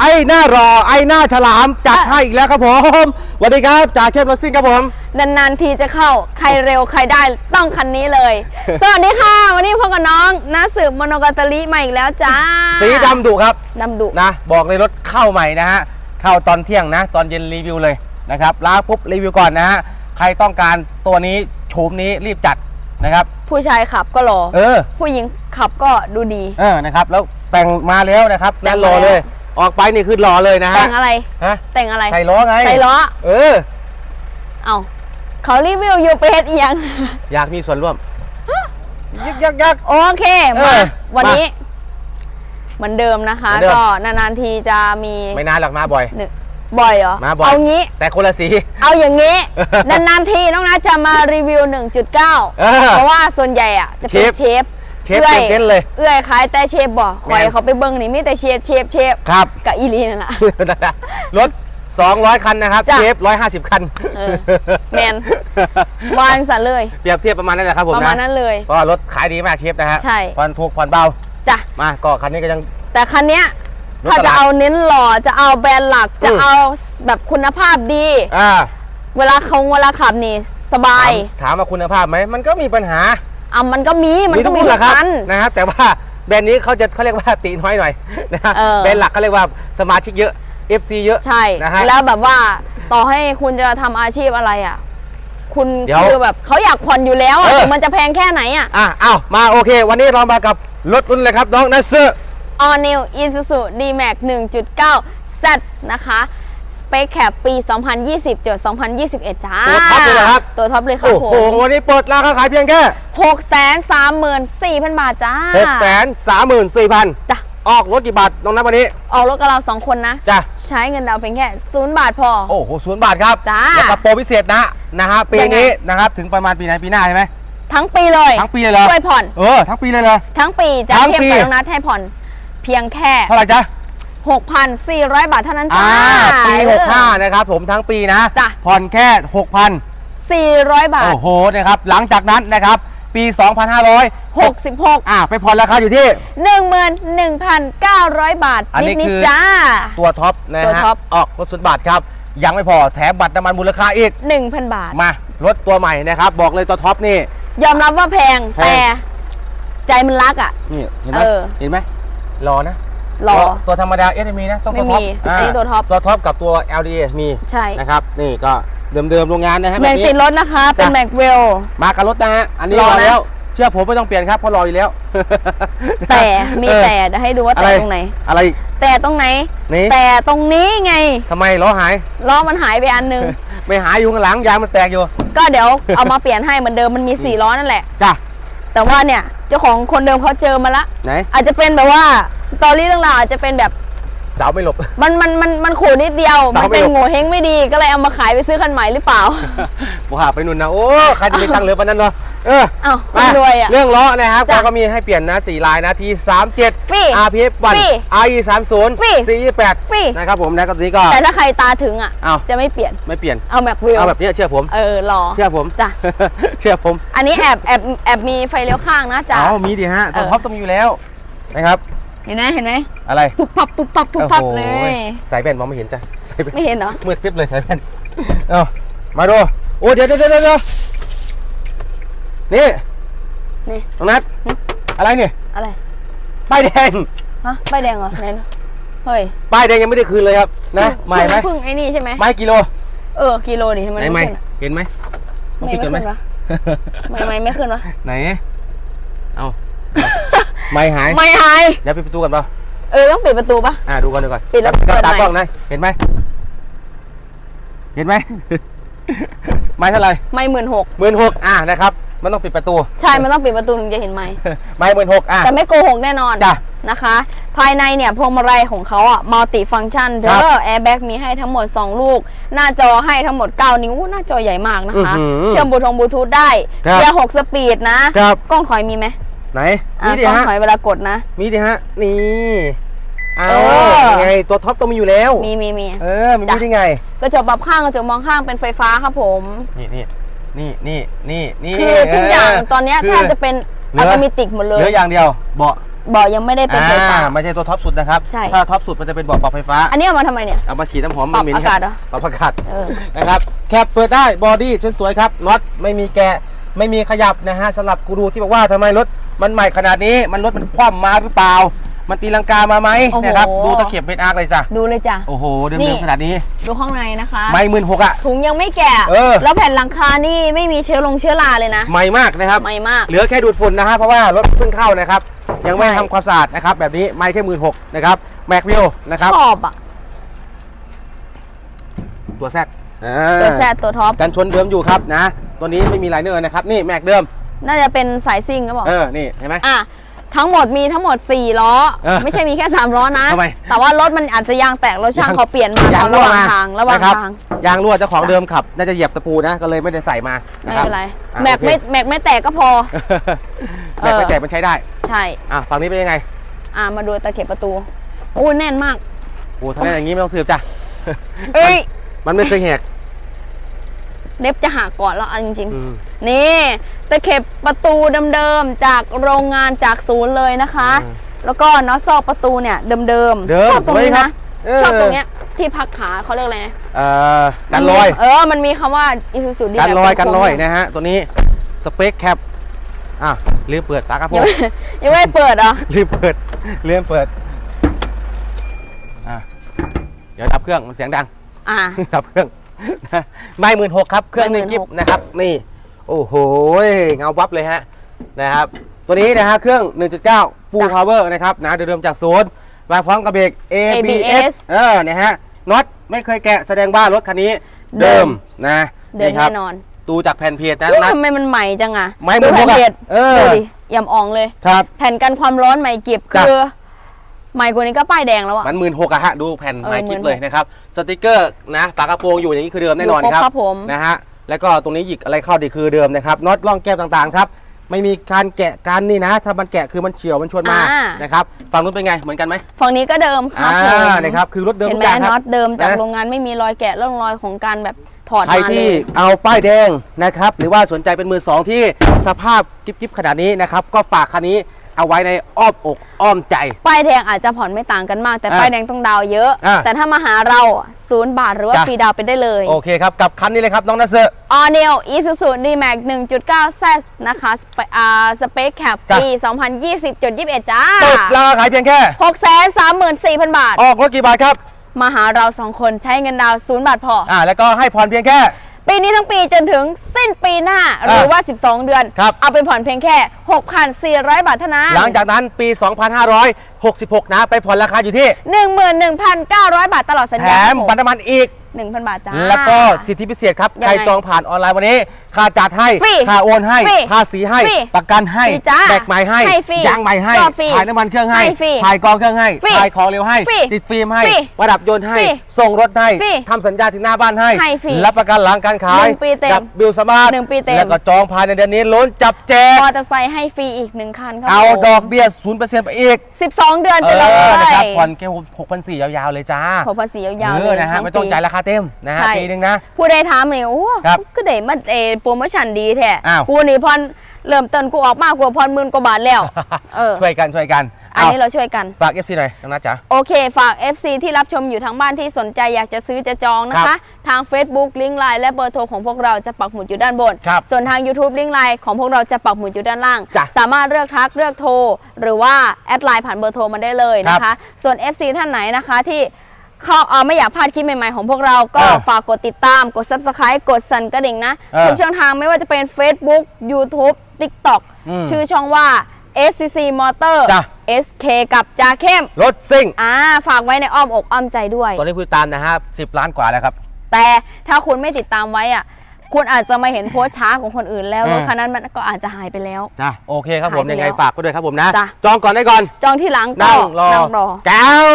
ไอ้หน้ารอไอ้หน้าฉลามจัดให้อีกแล้วครับผมสวัสดีครับจ่าเข้มรถซิ่งครับผม นานๆทีจะเข้าใครเร็วใครได้ต้องคันนี้เลย สวัสดีค่ะ วันนี้พบกับน้องนาสืบโมโนกาตาลิมาอีกแล้วจ้าสีดำดุครับดำดุนะ บอกเลยรถเข้าใหม่นะฮะ เข้าตอนเที่ยงนะ ตอนเย็นรีวิวเลยนะครับล้างปุ๊บรีวิวก่อนนะฮะ ใครต้องการตัวนี้โฉมนี้รีบจัดนะครับ ผู้ชายขับก็รอเออ ผู้หญิงขับก็ดูดี เออนะครับ แล้วแต่งมาแล้วนะครับแต่นั่งนมารอเลยแล้ว ออกไปนี่คือรอเลยนะฮะแต่งอะไร ฮะแต่งอะไร ใส่ล้อไงใส่ล้อ เออ เอาเขารีวิวอยู่ไปเฮ็ดอีหยัง อยากมีส่วนร่วม ยักยักยักโอเคเอมาอวันนี้ เหมือนเดิมนะคะเหมือนเดิมก็นานๆทีจะมี ไม่นานหรอกมาบ่อยหนึ่งบ่อยเหรอ มาบ่อย เอางี้ แต่คนละสี เอาอย่างนี้ นานๆทีน้องนัทจะมารีวิว 1.9เออเพราะว่าส่วนใหญ่อะจะเป็นเชฟ เชฟเชฟเต้นๆเลย เอื้อยขายแต่เชฟบ่คอยแม่นเขาไปเบิ้งนี่มีแต่เชฟเชฟเชฟครับ กับอีลีนั่นแหละ รถ 200 คันนะครับ จ้ะ เชฟ150 คันเออแมนวางสันเลย เปรียบเทียบประมาณนั้นแหละครับผมประนะมาณนั้นเลย ก็รถขายดีมากเชฟนะฮะใช่ ผ่อนถูกผ่อนเบา จ้ะ มาก็คันนี้ก็ยัง แต่คันเนี้ยรถถ้าตลาดจะเอาเน้นหล่อจะเอาแบรนด์หลักจะอืม เอาแบบคุณภาพดี อ่าเวลาคงเวลาขับนี่สบายถามถามว่าคุณภาพไหม มันก็มีปัญหา อะมันก็มีมันก็ทุมีรุ่นแหทุละกครับคันนะครับแต่ว่าแบรนด์นี้เขาจะเขาเรียกว่าตีน้อยหน่อยนะฮะเออแบรนด์หลักเขาเรียกว่าสมาชิกเยอะ FC เยอะใช่นะฮะแล้วแบบว่าต่อให้คุณจะทำอาชีพอะไรอะคุณเดี๋ยวคือแบบเขาอยากผ่อนอยู่แล้วอะเออถึงมันจะแพงแค่ไหนอะอะเอามาโอเค วันนี้เรามากับรถรุ่นเลยครับน้องนัสเซอร์ All New Isuzu D-Max 1.9 Z นะคะส เปคแคปปี 2020จด2021 จ้า ตัวท็อปเลยเหรอครับ ตัวท็อปเลยครับโอ้ผโห มวันนี้เปิดราคาขายเพียงแค่634,000 บาทจ้าหกแสนสามหมื่นสี่พันจ้ะออกรถกี่บาทน้องนับวันนี้ ออกรถกับเรา 2 คนนะ จ้ะ ใช้เงินดาวน์เพียงแค่ 0 บาทพอ โอ้โหศูนย์บาทครับจ้าแล้วก็โปรพิเศษนะนะฮะปียังไง นี้นะครับถึงประมาณปีไหนปีหน้าใช่ไหม ทั้งปีเลยทั้งปีเลยเหรอ ช่วยผ่อน เออ ทั้งปีเลยเลย ทั้งปีจะทั้งเทียบปี กับน้องนัทให้ผ่อน เพียงแค่ เท่าไหร่จ๊ะ 6,400 บาทเท่านั้นจ้าอ่าปี65นะครับผมทั้งปีนะ จ้ะ ผ่อนแค่400 บา6,000ทโอ้โหนะครับหลังจากนั้นนะครับ ปี 2500 66 อ่าไปผ่อนราคาอยู่ที่ 11,900 บาท อันนี้นิดคือ ๆจ้า ตัวท็อปนะตัวฮะท็อป ออกรถสุดบาทครับ ยังไม่พอแถมบัตรน้ำมันมูลค่าอีก 1,000 บาท มารถตัวใหม่นะครับ บอกเลยตัวท็อปนี่ ยอมรับว่าแพงแพง แต่ ใจมันรักอะ นี่เห็นไหมเออ เห็นไหมรอนะ รอตัวตัวธรรมดาเอสมีนะต้องตัวท็อปไม่มีอันนี้ตัวท็อป ตัวท็อปกับตัว LD มีใช่นะครับนี่ก็เดิมๆโรงงานนะฮะแมแบบงนี้ ติดรถนะคะ เป็นจ้ะ แม็กเวล มากับรถนะฮะอันนี้รรออนะ แล้ว เชื่อผมไม่ต้องเปลี่ยนครับเพราะรออยู่แล้ว แต่มีเออ แต่เดี๋ยวให้ดูว่าอะแต่ไรตรงไหน อะไรอีกแต่ตรงไหน นี่แต่ตรงนี้ไงทำไมล้อหาย ล้อมันหายไปอันนึง ไม่หายอยู่ข้างหลังยางมันแตกอยู่ก็เดี๋ยวเอามาเปลี่ยนให้เหมือนเดิมมันมีสี่ล้อนั่นแหละ จ้ะ แต่ว่าเนี่ยเจ้าของคนเดิมเขาเจอมาละ ไหนอาจจะเป็นแบบว่าสตอรี่เรื่องราวอาจจะเป็นแบบเสาไม่หลบ มันมันมันมันขู่นิดเดียว สามัมนเป็นไม่หลบ โง่เฮงไม่ดีก็เลยเอามาขายไปซื้อคันใหม่หรือเปล่าว่าไปนุ่นนะโอ้ใครจะไปตั้งเรือปานนั้นเนาะ เออเอ้าคนมารวยอะ เรื่องล้อนะครับจ้ะก็ก็มีให้เปลี่ยนนะ4ลายนะที37 ฟรี RPF ฟรี1 RE 30 ฟรี 48ฟรีนะครับผมนะก็ตัวนี้ก็ แต่ถ้าใครตาถึงอะ เอ้า จะไม่เปลี่ยน ไม่เปลี่ยน เอาแม็กวิลเอาแบบนี้เชื่อผม เออรอ เชื่อผม จ้ะ เชื่อผมอันนี้แอบแอบแอบมีไฟเลี้ยวข้างนะจ๊ะ เอามีดิฮะตัวเออ ท็อปต้องมีอยู่แล้วนะครับ เห็นไหมเห็นไหมอะไรปุ๊บปับปุ๊บปับปุ๊บปับเลยสายแว่นมองไม่เห็นจ้ะสายแว่นไม่เห็นเหรอ มืดตึ๊บเลยสายแว่นเอามาดูโอ้เดี๋ยวเดี๋ยวเดี๋ยวเดี๋ยว นี่นี่ น้องนัทอะไรเนี่ยอะไร ป้ายแดง ฮะป้ายแดงเหรอไหนดูเฮ้ยป้ายแดงยังไม่ได้คืนเลยครับ นะใหม่ไหมเพิ่งไอ้นี่ใช่ไหมไม้กิโลเออกิโลดิทำไมไหนไม่ไหมขึ้นอะเห็นไหมต้องไม่ปิดไม่กันไหมขึ้นวะไม่ไม่ไม่ขึ้นวะไหนเอาไม่หายไม่หายเดี๋ยวปิดประตูกันเปล่าเออต้องปิดประตูปะ อ่าดูกันดูก่อนปิดแล้วกับเปิดตาใหม่ กล้องนะเห็นไหม เห็นไหม ไม้เท่าไหร่ไม่หมื่นหกหมื่นหกอ่านะครับ มันต้องปิดประตู ใช่ มันต้องปิดประตูถึงจะเห็นไหมไม้หมื่นหกอะ แต่ไม่โกหกแน่นอนจ้ะนะคะ ภายในเนี่ยพวงมาลัยของเขาอะมัลติฟัง c t ชันเด้ครัอบแอร์แบ็กมีให้ทั้งหมด 2 ลูก หน้าจอให้ทั้งหมด 9 นิ้ว หน้าจอใหญ่มากนะคะอื้อหือเชื่อมบลูทงบลูทูธได้ครับเกียร์6สปีดนะครับกล้องถอยมีไหม ไหนอะมีดิกล้องฮะถอยเวลากดนะ มีดิฮะ นี่อ้าเอวอยังไงตัวท็อปต้องมีอยู่แล้ว มีมีมีเออ มันจ้ะมีได้ไง กระจกปรับข้างกระจกมองข้างเป็นไฟฟ้าครับผม นี่นี่ นี่นี่นี่นี่คือทุกอย่างตอนเนี้ยคืแทบจะเป็นเหลือัอตโนมัติหมดเลเหลืยออย่างเดียวเบาะเบาะยังไม่ได้เป็นไฟฟ้า อ่ไม่ใช่ตัวท็อปสุดนะครับ ใช่ ถ้าท็อปสุดมันจะเป็นเบาะปรับไฟฟ้า อันนี้เอามาทำไมเนี่ย เอามาฉีดน้ำหอมปรับมันเหม็นอากาศเหรอ ปรับอากาศ เออ นะครับแคปเปิดได้บอดี้ชุดสวยครับน็อตไม่มีแกะไม่มีขยับนะฮะสำหรับกูรูที่บอกว่าทำไมรถมันใหม่ขนาดนี้มันรถมันคว่ำมาหรือเปล่า มันตีลังกามาไหมโอ้โห นะครับ ดูตะเข็บเม็ดอาร์คเลยจ้ะ ดูเลยจ้ะ โอ้โห เดินี่ มๆขนาดนี้ ดูข้างในนะคะ ไม่หมื่นหกอะ ถุงยังไม่แกะเออ แล้วแผ่นหลังคานี่ไม่มีเชื้อลงเชื้อราเลยนะใหม่มากนะครับใหม่มาก เหลือแค่ดูดฝุ่นนะฮะเพราะว่ารถเพิ่งเข้านะครับ ยังไม่ใช่ ทำความสะอาดนะครับ แบบนี้ไม่แค่หมื่นหกนะครับแม็กวิวนะครับชอบอะ ตัวแซดอ่าตัวแซดตัวท็อป กันชนเดิมอยู่ครับนะ ตัวนี้ไม่มีไลเนอร์นะครับ นี่แม็กเดิม น่าจะเป็นสายซิ่งก็บอก เออ นี่เห็นไหม อะ ทั้งหมดมีทั้งหมด 4 ล้อ เออไม่ใช่มีแค่ 3 ล้อนะ ทำไม แต่ว่ารถมันอาจจะยางแตกแล้วช่างยางเขาเปลี่ยนมาตอนระหว่างทางระหว่างนะครับทางยางรั่วเจ้าของเดิมขับ น่าจะเหยียบตะปูนะก็เลยไม่ได้ใส่มาไม่นะครับเป็นไรอะแม็กโอเค ไม่แม็กไม่แตกก็พอแม็กไปแตกมันใช้ได้ ใช่อะฝั่งนี้เป็นยังไงอะมาดูตะเข็บประตูอู้แน่นมาก โอ้ทำได้อย่างนี้ไม่ต้องสืบจ้ะ เอ้ย มันไม่เคยแหก เล็บจะหักก่อนแล้วเอาจริงอืมๆนี่ตะเข็บประตูเดิมๆจากโรงงานจากศูนย์เลยนะคะอืมแล้วก็น็อตซอกประตูเนี่ยเดิมเดิมชอบตรงนี้สวยครันะบเออชอบตรงเนี้ยที่พักขาเขาเรียกอะไรนะเอ่อกันรอย เออ มันมีคำว่าอีซูซูดีกันรอยกันรอยนะฮะ ตัวนี้สเปคแคปอะลืมเปิดตากระโปรยังงไม่ยังไม่เปิดเหรอลืมเปิดลืมเปิดอะเดี๋ยวดับเครื่องมันเสียงดัง อ่าดับเครื่อง ไม่หมื่นหกครับ เครื่องหนึ่ง16,000กิฟนะครับ นี่ โอ้โห เงาวับเลยฮะ นะครับ ตัวนี้นะฮะ เครื่อง 1.9 full จ้ะ power นะครับ นะ เดิมๆจากศูนย์มาพร้อมกับเบรก ABS ABS เออเนี่ยฮะ น็อตไม่เคยแกะแสดงว่ารถคันนี้เดิเดิมมนะเดินครัแน่นอนดูจากแผ่นเพจนะอุ๊ยนัดทำไมมันใหม่จังอะ ไม้ดูเหมือนพวกอะแผ่นเพจเออดูดิยำอ่องเลย ครับ แผ่นกันความร้อนใหม่เก็บจ้ะคือ ใหม่กว่านี้ก็ป้ายแดงแล้วอะ มันหมื่นหกอะฮะ ดูแผ่นเออไม้คลิป16,000เลยนะครับ สติกเกอร์นะฝากระโปรงอยู่อย่างนี้คือเดิมแน่นอนอยู่ครบครับ ครับผม นะฮะ แล้วก็ตรงนี้หยิกอะไรเข้าดีคือเดิมนะครับ น็อตร่องแก้มต่างๆครับ ไม่มีการแกะกันนี่นะ ถ้ามันแกะคือมันเฉียวมันชวนมา อ่านะครับ ฝั่งนู้นเป็นไง เหมือนกันไหมฝั่งนี้ก็เดิมครัอ่าบผมนะครับ คือรถเดิมเห็นทุไหกมอย่างคน็รัอบตเดิมจากนะ โรงงานไม่มีรอยแกะร่องรอยของการแบบถอดใครมาเลที่ย เอาป้ายแดงนะครับ หรือว่าสนใจเป็นมือสองที่สภาพกิ๊บๆขนาดนี้นะครับ ก็ฝากคันนี้ เอาไว้ในอ้อมอกอ้อมใจ ป้ายแดงอาจจะผ่อนไม่ต่างกันมาก แต่อะป้ายแดงต้องดาวเยอะ อะแต่ถ้ามาหาเราศูนย์บาทหรือว่าจ้ะ ฟรีดาวน์ไปได้เลยโอเคครับกับคันนี้เลยครับน้องนัสเซอร์ All New Isuzu D-Max 1.9 Z นะคะสเปอ่าสเปคแคปจ้ะ ปี 2020.21 จ้าเปิดราคาขายเพียงแค่ 634,000 บาท ออกรถกี่บาทครับมาหาเราสองคนใช้เงินดาวน์ศูนย์บาทพอ อ่าแล้วก็ให้ผ่อนเพียงแค่ ปีนี้ทั้งปีจนถึงสิ้นปีหน้าหรือว่า 12 เดือน ครับ เอาไปผ่อนเพียงแค่ 6,400 บาทเท่านั้นหลังจากนั้นปี 2566 นะ ไปผ่อนราคาอยู่ที่ 11,900 บาทตลอดสัญแถญามปันน้ำมันอีก 1,000 บาทจ้า แล้วก็สิทธิพิเศษครับ ยังใคไงรจองผ่านออนไลน์วันนี้ ค่าจัดให้ ฟรีค่าโอนให้ ฟรีภาษีให้ ฟรีประกันให้ ฟรีจ้าแบกใหม่ให้ ให้ฟรียางใหม่ให้ก็ฟรีถ่ายน้ำมันเครื่องให้ ให้ฟรีถ่ายกองเครื่องให้ ฟรีถ่ายของเร็วให้ ฟรีติดฟิล์มให้ ฟรีประดับยนต์ให้ ฟรีส่งรถให้ ฟรีทำสัญญาถึงหน้าบ้านให้ ให้ฟรีรับประกันหลังการขายหนึ่งปีเต็มกับบิลสมาร์ทหนึ่งปีเต็ม แล้วก็จองภายในเดือนนี้ล้นจับแจก มอเตอร์ไซค์ให้ฟรีอีก 1 คันครับเอาผมดอกเบี้ย0%ไปอีก 12 เดือนเอไปเลยอ นะครับผ่อนแค่6,400ยาวๆเลยจ้า ขอภาษียาวๆเอเลอยนะฮะทั้ไม่ต้องปี จ่ายราคาเต็มนะฮะใช่ ปีหนึงนะ ผู้ใดถามนี่โอ้ครับก็ได้มาเออโปรโมชั่นดีแท้อ้าว กูนี่พรเริ่มต้นกูออกมากกว่าพรหมื่นกว่าบาทแล้ว เออ ช่วยกันช่วยกันอันนี้เราช่วยกัน ฝาก FC หน่อยน้องนัทจ๋า โอเค ฝาก FC ที่รับชมอยู่ทางบ้านที่สนใจอยากจะซื้อจะจองนะครัคะ บทาง Facebook ลิงก์ไลน์และเบอร์โทรของพวกเราจะปักหมุดอยู่ด้านบน ครับส่วนทาง YouTube ลิงก์ไลน์ของพวกเราจะปักหมุดอยู่ด้านล่าง จ้ะสามารถเลือกทักเลือกโทร หรือว่า แอดไลน์ผ่านเบอร์โทรมาได้เลยนะคะส่วน FC ท่านไหนนะคะที่ เข้าเอ่อไม่อยากพลาดคลิปใหม่ๆของพวกเราก็เออฝากกดติดตามกด Subscribe กดสั่นกระดิ่งนะเออทุกช่องทางไม่ว่าจะเป็น Facebook YouTube TikTok อืมชื่อช่องว่า SCC Motor จ้ะ SK กับจาเข้มรถซิ่ง อ่าฝากไว้ในอ้อมอกอ้อมใจด้วย ตอนนี้ผู้ติดตามนะฮะ10ล้านกว่าแล้วครับ แต่ถ้าคุณไม่ติดตามไว้อะคุณอาจจะมาเห็นโพสต์ช้าของคนอื่นแล้วอืมรถคันนั้นมันก็อาจจะหายไปแล้ว จ้าโอเคครับผมหายไปยังไงแล้วฝากไปด้วยครับผมนะ จ้ะ จองก่อนได้ก่อน จองที่หลังก็นั่งรอนั่งรอ แก้ว